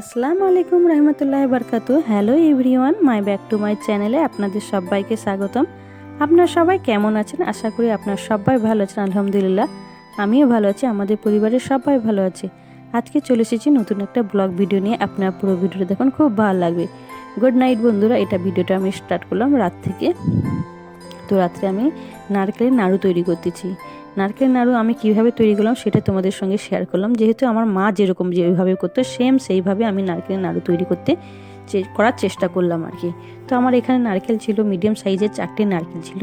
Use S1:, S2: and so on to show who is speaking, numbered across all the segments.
S1: আসসালামু আলাইকুম রহমতুল্লাহ বরকাতু hello everyone my back to my চ্যানেলে আপনাদের সবাইকে স্বাগতম। আপনারা সবাই কেমন আছেন? আশা করি আপনারা সবাই ভালো আছেন, আলহামদুলিল্লাহ। আমিও ভালো আছি, আমাদের পরিবারের সবাই ভালো আছে। আজকে চলে এসেছি নতুন একটা ব্লগ ভিডিও নিয়ে। আপনারা পুরো ভিডিওটা দেখুন, খুব ভালো লাগবে। গুড নাইট বন্ধুরা, এটা ভিডিওটা আমি স্টার্ট করলাম রাত থেকে। তো রাত্রে আমি নারকেলের নাড়ু তৈরি করতেছি। নারকেল নাড়ু আমি কীভাবে তৈরি করলাম সেটা তোমাদের সঙ্গে শেয়ার করলাম। যেহেতু আমার মা যেরকম যেভাবে করতো সেম সেইভাবে আমি নারকেলের নাড়ু তৈরি করতে করার চেষ্টা করলাম আর কি। তো আমার এখানে নারকেল ছিল মিডিয়াম সাইজের চারটে নারকেল ছিল।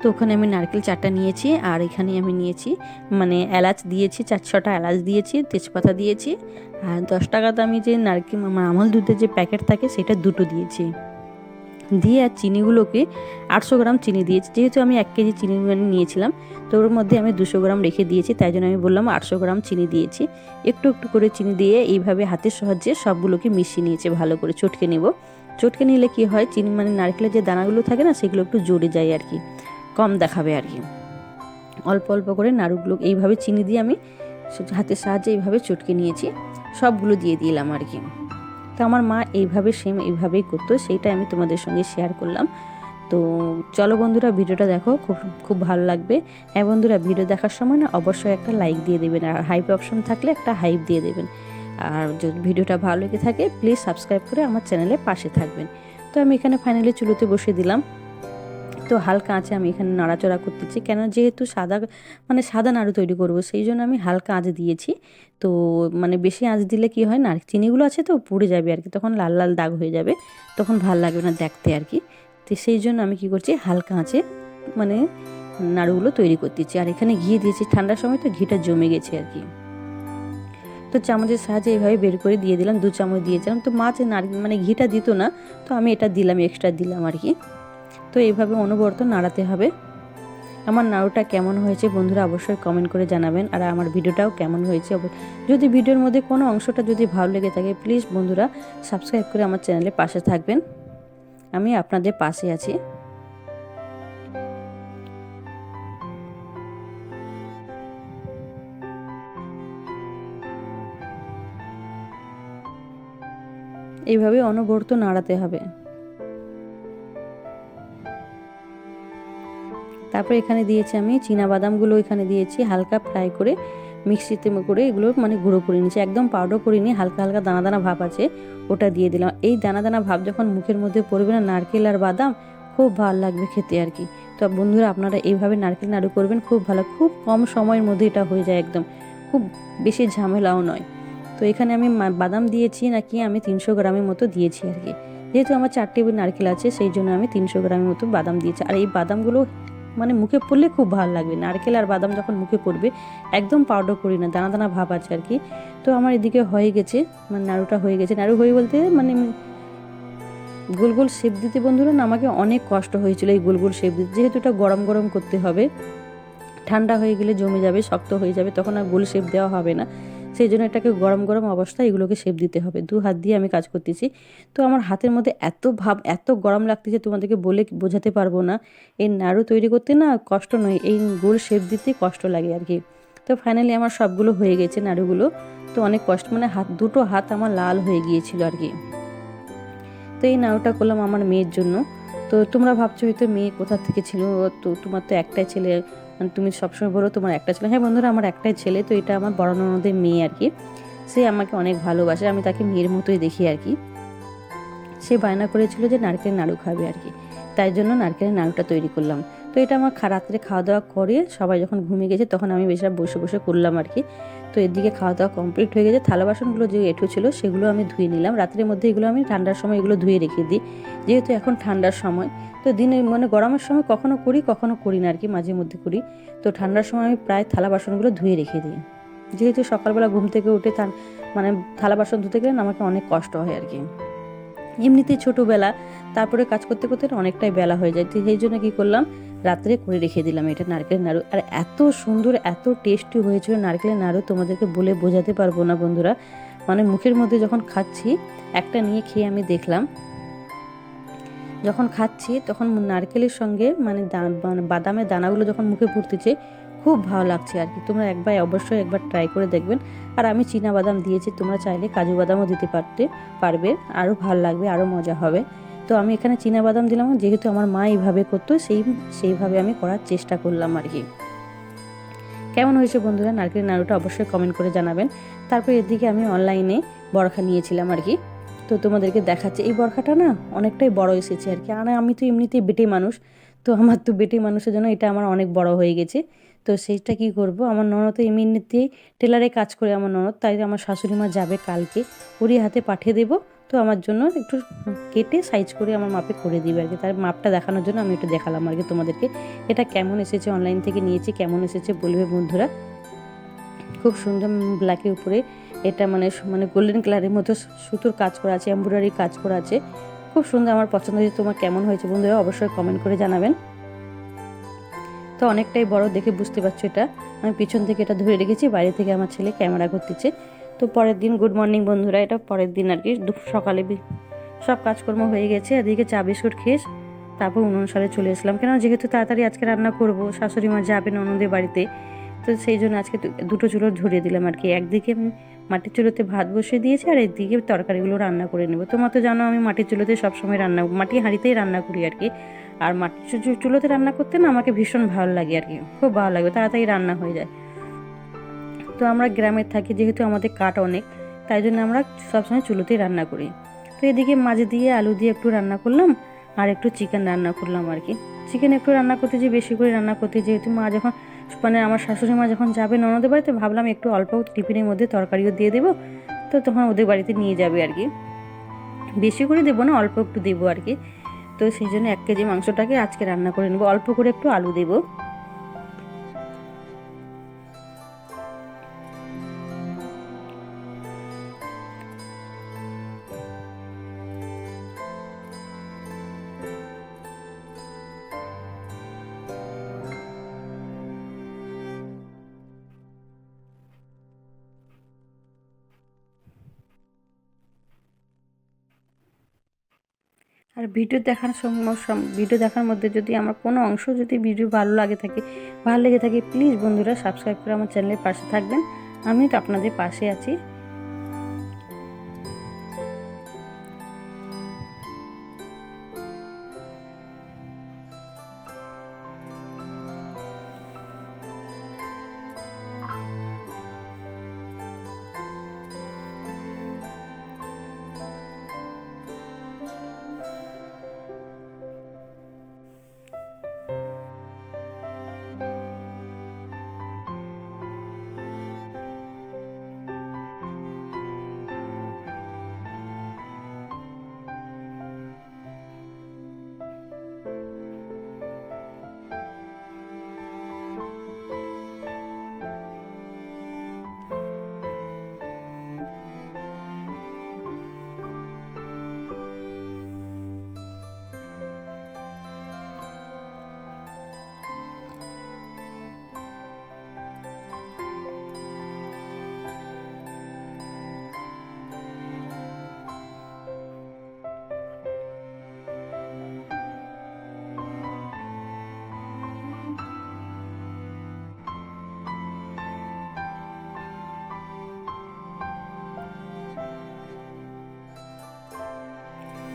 S1: তো ওখানে আমি নারকেল চারটা নিয়েছি আর এখানে আমি নিয়েছি মানে এলাচ দিয়েছি, চার ছটা এলাচ দিয়েছি, তেজপাতা দিয়েছি আর দশ টাকাতে আমি যে নারকেল আমার আমল দুধের যে প্যাকেট থাকে সেটা দুটো দিয়েছি। দিয়ে আর চিনিগুলোকে আটশো গ্রাম চিনি দিয়েছি। যেহেতু আমি এক কেজি চিনি মানে নিয়েছিলাম, তো ওর মধ্যে আমি দুশো গ্রাম রেখে দিয়েছি, তাই জন্য আমি বললাম আটশো গ্রাম চিনি দিয়েছি। একটু একটু করে চিনি দিয়ে এইভাবে হাতের সাহায্যে সবগুলোকে মিশিয়ে নিয়েছে, ভালো করে চটকে নেব। চটকে নিলে কি হয়, চিনি মানে নারকেলের যে দানাগুলো থাকে না, সেগুলো একটু জড়ে যায় আর কি, কম দেখাবে আর কি। অল্প অল্প করে নাড়ুগুলো এইভাবে চিনি দিয়ে আমি হাতের সাহায্যে এইভাবে চটকে নিয়েছি, সবগুলো দিয়ে দিলাম আর কি। তো আমার মা এইভাবে সেম এইভাবেই করতো সেইটা আমি তোমাদের সঙ্গে শেয়ার করলাম। তো চলো বন্ধুরা, ভিডিওটা দেখো, খুব খুব ভালো লাগবে। হ্যাঁ বন্ধুরা, ভিডিও দেখার সময় না অবশ্যই একটা লাইক দিয়ে দেবেন, আর হাইপ অপশন থাকলে একটা হাইপ দিয়ে দেবেন। আর যদি ভিডিওটা ভালো লেগে থাকে প্লিজ সাবস্ক্রাইব করে আমার চ্যানেলে পাশে থাকবেন। তো আমি এখানে ফাইনালি চুলোতে বসিয়ে দিলাম। তো হালকা আঁচে আমি এখানে নাড়াচড়া করতেছি। কেন? যেহেতু সাদা মানে সাদা নাড়ু তৈরি করব, সেই জন্য আমি হালকা আঁচ দিয়েছি। তো মানে বেশি আঁচ দিলে কি হয় না, চিনিগুলো আছে তো, পুড়ে যাবে আর কি। তখন লাল লাল দাগ হয়ে যাবে, তখন ভালো লাগবে না দেখতে আর কি। তো সেই জন্য আমি কি করছি, হালকা আঁচে মানে নাড়ুগুলো তৈরি করতেছি। আর এখানে ঘি দিয়েছি, ঠান্ডার সময় তো ঘিটা জমে গেছে আর কি। তো চামচের সাহায্যে এইভাবে বের করে দিয়ে দিলাম, দু চামচ দিয়েছিলাম। তো মাছ নারকেল মানে ঘিটা দিত না, তো আমি এটা দিলাম এক্সট্রা দিলাম আর কি। তো এইভাবে অনবরত নাড়াতে হবে। আমার নাড়ুটা কেমন হয়েছে বন্ধুরা অবশ্যই কমেন্ট করে জানাবেন আর আমার ভিডিওটাও কেমন হয়েছে যদি ভিডিওর মধ্যে কোনো অংশটা যদি ভালো লেগে থাকে প্লিজ বন্ধুরা সাবস্ক্রাইব করে আমার চ্যানেলে পাশে থাকবেন। আমি আপনাদের পাশে আছি। এইভাবে অনবরত নাড়াতে হবে। তারপরে এখানে দিয়েছি আমি বাদামগুলো এখানে দিয়েছি, হালকা ফ্রাই করে মিক্সিতে করে এগুলো মানে গুঁড়ো করে নিয়েছি। একদম পাউডার করে নিয়ে হালকা হালকা দানা দানা ভাব আছে, ওটা দিয়ে দিলাম। এই দানা দানা ভাব যখন মুখের মধ্যে পড়বে না, নারকেল আর বাদাম, খুব ভালো লাগবে খেতে আর কি। তো বন্ধুরা, আপনারা এইভাবে নারকেল নাড়ু করবেন, খুব ভালো, খুব কম সময়ের মধ্যে এটা হয়ে যায় একদম। খুব বেশি ঝামেলাও নয়। তো এখানে আমি বাদাম দিয়েছি নাকি আমি তিনশো গ্রামের মতো দিয়েছি আর কি। যেহেতু আমার চার টেবিল নারকেল আছে, সেই জন্য আমি তিনশো গ্রামের মতো বাদাম দিয়েছি। আর এই বাদামগুলো মানে মুখে পড়লে খুব ভালো লাগবে। নারকেল আর বাদাম যখন মুখে পড়বে, একদম পাউডার করি না, দানা দানা ভাব আছে আর কি। তো আমার এদিকে হয়ে গেছে মানে নাড়ুটা হয়ে গেছে। নাড়ু হয়ে বলতে মানে গোল গোল শেপ দিতে বন্ধুরা না, আমাকে অনেক কষ্ট হয়েছিল এই গোল গোল শেপ দিতে। যেহেতু এটা গরম গরম করতে হবে, ঠান্ডা হয়ে গেলে জমে যাবে, শক্ত হয়ে যাবে, তখন আর গোল শেপ দেওয়া হবে না। সেই জন্য এটাকে গরম গরম অবস্থায় এগুলোকে শেপ দিতে হবে। দু হাত দিয়ে আমি কাজ করতেছি। তো আমার হাতের মধ্যে এত ভাব, এত গরম লাগতেছে, তোমাদেরকে বলে বোঝাতে পারব না। এই নাড়ু তৈরি করতে না কষ্ট নয়, এই গোল শেপ দিতে কষ্ট লাগে আর কি তো ফাইনালি আমার সবগুলো হয়ে গেছে নাড়ুগুলো। তো অনেক কষ্ট মানে হাত, দুটো হাত আমার লাল হয়ে গিয়েছিল আর কি তো এই নাড়ুটা করলাম আমার মেয়ের জন্য। তো তোমরা ভাবছ হয়তো মেয়ে কোথা থেকে ছিল? তো তোমার তো একটাই ছেলে। মানে তুমি সবসময় বলো তোমার একটা ছেলে। হ্যাঁ বন্ধুরা, আমার একটাই ছেলে, তো এটা আমার বড় ননদের মেয়ে আর কি। সে আমাকে অনেক ভালোবাসে, আমি তাকে মেয়ের মতোই দেখি আর কি। সে বায়না করেছিল যে নারকেলের নাড়ু খাবে আর কি। তাই জন্য নারকেলের নাড়ুটা তৈরি করলাম। এটা আমার রাত্রে খাওয়া দাওয়া করে সবাই যখন ঘুমিয়ে গেছে তখন আমি বেশ বসে বসে করলাম আর কি। তো এদিকে খাওয়া দাওয়া কমপ্লিট হয়ে গেছে। থালা বাসনগুলো যে এঁঠো ছিল সেগুলো আমি ধুয়ে নিলাম। রাত্রের মধ্যে এগুলো আমি ঠান্ডার সময় এগুলো ধুয়ে রেখে দিই। যেহেতু এখন ঠান্ডার সময়, তো দিনে মানে গরমের সময় কখনো করি কখনো করি না আর কি, মাঝে মধ্যে করি। তো ঠান্ডার সময় আমি প্রায় থালা বাসনগুলো ধুয়ে রেখে দিই। যেহেতু সকালবেলা ঘুম থেকে উঠে তার মানে থালা বাসন ধুতে গেলে আমাকে অনেক কষ্ট হয় আর কি। এমনিতেই ছোটোবেলা, তারপরে কাজ করতে করতে অনেকটাই বেলা হয়ে যায়। তো সেই জন্য কী করলাম রাত্রে করে রেখে দিলাম এটা নারকেলের নাড়ু। আর এত সুন্দর, এত টেস্টি হয়েছিল নারকেলের নাড়ু, তোমাদেরকে বলে বোঝাতে পারব না বন্ধুরা। মানে মুখের মধ্যে যখন খাচ্ছি, একটা নিয়ে খেয়ে আমি দেখলাম, যখন খাচ্ছি তখন নারকেলের সঙ্গে মানে মানে বাদামের দানাগুলো যখন মুখে পড়তেছে খুব ভালো লাগছে আর কি। তোমরা একবার, অবশ্যই একবার ট্রাই করে দেখবেন। আর আমি চীনা বাদাম দিয়েছি, তোমরা চাইলে কাজু বাদামও দিতে পারতে, পারবে। আরও ভালো লাগবে, আরও মজা হবে। তো আমি এখানে বাদাম দিলাম, যেহেতু আমার মা এইভাবে করতো, সেই, সেইভাবে আমি করার চেষ্টা করলাম আর কি। কেমন হয়েছে বন্ধুরা? নারকেল নাড়ুটা অবশ্যই কমেন্ট করে জানাবেন। তারপর এদিকে আমি অনলাইনে বরখা নিয়েছিলাম আর কি। তো তোমাদেরকে দেখাচ্ছে, এই বরখাটা না অনেকটাই বড় এসেছে আর কি। আর আমি তো এমনিতেই বেটে মানুষ, তো আমার তো বেটে মানুষের জন্য এটা আমার অনেক বড় হয়ে গেছে। তো সেইটা কি করব? আমার ননদ এমনিতেই টেলারে কাজ করে, আমার ননদ, তাই আমার শাশুড়ি মা যাবে কালকে, ওরই হাতে পাঠিয়ে দেবো। তো আমার জন্য একটু কেটে সাইজ করে আমার মাপে করে দিবে আর কি তার মাপটা দেখানোর জন্য আমি একটু দেখালাম আর কি তোমাদেরকে। এটা কেমন এসেছে অনলাইন থেকে নিয়েছি, কেমন এসেছে বলবে বন্ধুরা। খুব সুন্দর ব্ল্যাকের উপরে এটা মানে মানে গোল্ডেন কালারের মতো সুতোর কাজ করা আছে এমব্রয়ডারি কাজ করা আছে। খুব সুন্দর আমার পছন্দ হয়েছে। তোমার কেমন হয়েছে বন্ধুরা অবশ্যই কমেন্ট করে জানাবেন। তো অনেকটাই বড় দেখে বুঝতে পারছ এটা। আমি পিছন থেকে এটা ধরে রেখেছি, বাইরে থেকে আমার ছেলে ক্যামেরা করতেছে। তো পরের দিন গুড মর্নিং বন্ধুরা, এটা পরের দিন আর কি। সকালে সব কাজকর্ম হয়ে গেছে, এদিকে চা বিস্কুট খেয়ে তারপর অনুসারে চলে এসলাম। কেন যেহেতু তাড়াতাড়ি আজকে রান্না করব, শাশুড়ি মা যাবেন অন্যদের বাড়িতে, তো সেই জন্য আজকে দুটো চুলো ধরিয়ে দিলাম আর কি। একদিকে আমি মাটির চুলোতে ভাত বসিয়ে দিয়েছি আর একদিকে তরকারিগুলো রান্না করে নেব। তোমার তো জানো আমি মাটির চুলোতে সবসময় রান্না, মাটি হাঁড়িতেই রান্না করি আর কি। আর মাটির চুলোতে রান্না করতে না আমাকে ভীষণ ভালো লাগে আর কি। খুব ভালো লাগে, তাড়াতাড়ি রান্না হয়ে যায়। তো আমরা গ্রামে থাকি, যেহেতু আমাদের কাঠ অনেক, তাই জন্য আমরা সবসময় চুলোতেই রান্না করি। তো এদিকে মাঝে দিয়ে আলু দিয়ে একটু রান্না করলাম, আর একটু চিকেন রান্না করলাম আর কি। চিকেন একটু রান্না করতে যে বেশি করে রান্না করতে যেহেতু মা যখন মানে আমার শাশুড়ি মা যখন যাবে ননদের বাড়িতে, ভাবলাম একটু অল্প টিফিনের মধ্যে তরকারিও দিয়ে দেবো, তো তখন ওদের বাড়িতে নিয়ে যাবে আর কি। বেশি করে দেবো না, অল্প একটু দেবো আর কি। তো সেই জন্য এক কেজি মাংসটাকে আজকে রান্না করে নেব, অল্প করে একটু আলু দেবো। আর ভিডিও দেখার ভিডিও দেখার মধ্যে যদি আমার কোনো অংশ যদি ভিডিও ভালো লাগে থাকে, ভালো লেগে থাকে প্লিজ বন্ধুরা সাবস্ক্রাইব করে আমার চ্যানেলের পাশে থাকবেন। আমি তো আপনাদের পাশে আছি।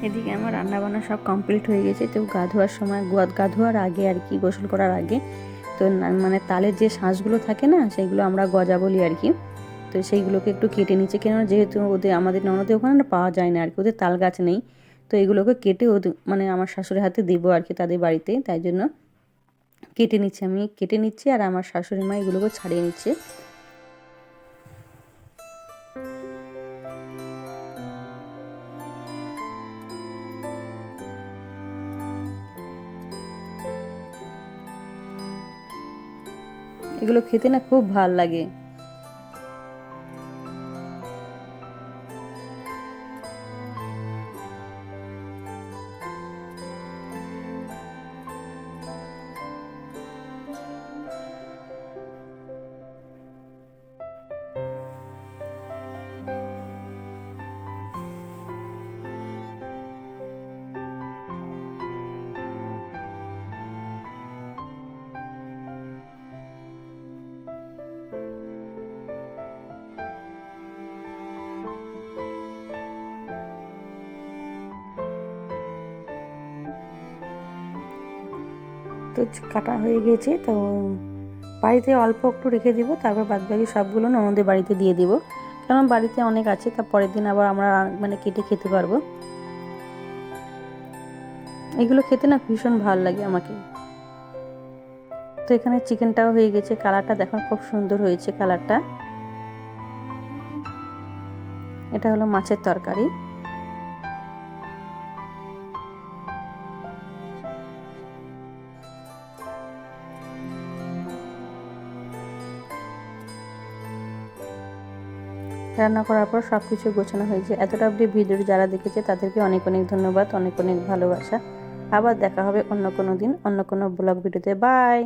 S1: এদিকে আমার রান্না বান্না সব কমপ্লিট হয়ে গেছে। তো গা ধোয়ার সময় গা ধোয়ার আগে আর কি, গোসল করার আগে। তো মানে তালের যে শাঁসগুলো থাকে না, সেগুলো আমরা গজা বলি আর কি। তো সেইগুলোকে একটু কেটে নিচ্ছে কেন যেহেতু ওদের, আমাদের ননদের ওখানে পাওয়া যায় না আর কি, ওদের তাল গাছ নেই। তো এগুলোকে কেটে ওদের মানে আমার শাশুড়ির হাতে দেবো আর কি তাদের বাড়িতে, তাই জন্য কেটে নিচ্ছে আমি, কেটে নিচ্ছি আর আমার শাশুড়ি মা এগুলোকে ছাড়িয়ে নিচ্ছে। এগুলো খেতে না খুব ভালো লাগে। তো কাটা হয়ে গেছে, তো বাড়িতে অল্প একটু রেখে দিব, তারপর বাদ বাকি সবগুলো ননদের বাড়িতে দিয়ে দিব। কারণ বাড়িতে অনেক আছে, তা পরের দিন আবার আমরা মানে কেটে খেতে পারব। এগুলো খেতে না ভীষণ ভালো লাগে আমাকে। তো এখানে চিকেনটাও হয়ে গেছে, কালারটা দেখুন খুব সুন্দর হয়েছে কালারটা। এটা হলো মাছের তরকারি। রান্না করার পর সব কিছু গোছানো হয়েছে। এতটা অবধি ভিডিওটি যারা দেখেছে, তাদেরকে অনেক অনেক ধন্যবাদ, অনেক অনেক ভালোবাসা। আবার দেখা হবে অন্য কোনো দিন, অন্য কোনো ব্লগ ভিডিওতে। বাই!